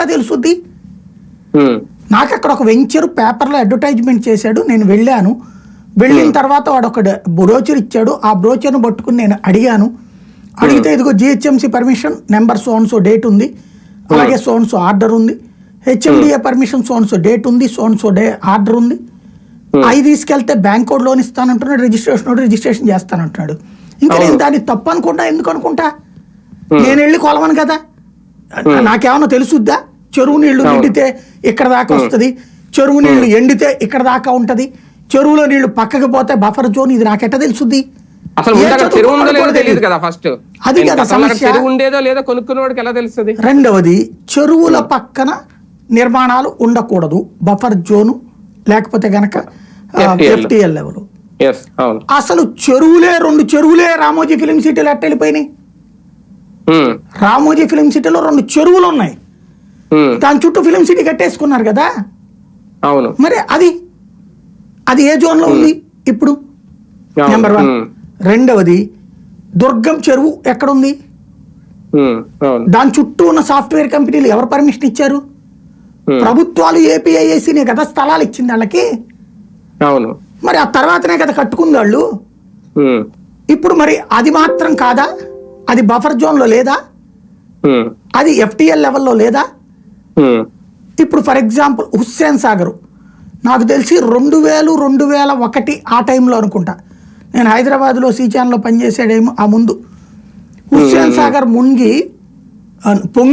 నాకెట్టా తెలుసుద్ది? నాకు అక్కడ ఒక వెంచర్ పేపర్లో అడ్వర్టైజ్మెంట్ చేశాడు నేను వెళ్ళాను. వెళ్ళిన తర్వాత వాడు ఒక బ్రోచర్ ఇచ్చాడు. ఆ బ్రోచర్ను పట్టుకుని నేను అడిగాను. అడిగితే ఇదిగో GHMC permission number so and so date ఉంది. అలాగే సోన్సో ఆర్డర్ ఉంది. HMDA permission so and so date ఉంది so and so day order ఉంది. అవి తీసుకెళ్తే బ్యాంక్ కోడ్ లోన్ ఇస్తానంటున్నాడు రిజిస్ట్రేషన్ రిజిస్ట్రేషన్ చేస్తానంటున్నాడు. ఇంకా నేను దాన్ని తప్పు అనుకుంటా ఎందుకు అనుకుంటా? నేను వెళ్ళి కొలవను కదా. నాకేమన్నా తెలుసుద్దా? చెరువు నీళ్ళు నిండితే ఇక్కడ దాకా వస్తుంది. చెరువు నీళ్ళు ఎండితే ఇక్కడ దాకా ఉంటది. చెరువులో నీళ్ళు పక్కకి పోతే బఫర్ జోన్ ఇది నాకెట్ట ఫస్ట్ అది కదా సమస్య. ఉండేదో లేదో ఎలా తెలుస్తుంది? రెండవది చెరువుల పక్కన నిర్మాణాలు ఉండకూడదు. బఫర్ జోను లేకపోతే గనక. ఎఫ్టిఎల్ లెవెల్ అసలు చెరువులే రెండు చెరువులే రామోజీ ఫిలిం సిటీలో ఉమ్, రామోజీ ఫిలిం సిటీలో రెండు చెరువులు ఉన్నాయి. దాని చుట్టూ ఫిలిం సిటీ కట్టేసుకున్నారు కదా? అవును. మరి అది అది ఏ జోన్లో ఉంది ఇప్పుడు? నెంబర్ వన్ రెండవది దుర్గం చెరువు ఎక్కడుంది? దాని చుట్టూ ఉన్న సాఫ్ట్వేర్ కంపెనీలు ఎవరు పర్మిషన్ ఇచ్చారు? ప్రభుత్వాలు ఏపీఐఏసీనే కదా స్థలాలు ఇచ్చింది వాళ్ళకి? అవును. మరి ఆ తర్వాతనే కదా కట్టుకుంది వాళ్ళు? ఇప్పుడు మరి అది మాత్రం కాదా? అది బఫర్ జోన్లో లేదా? ఉమ్, అది ఎఫ్టిఎల్ లెవెల్లో లేదా? ఇప్పుడు ఫర్ ఎగ్జాంపుల్ హుస్సేన్ సాగర్ నాకు తెలిసి రెండు వేలు రెండు వేల ఒకటి ఆ టైంలో అనుకుంటా. నేను హైదరాబాద్లో సీ ఛానల్లో పనిచేసాడేమో ఆ ముందు. హుస్సేన్ సాగర్ మునిగి పొంగి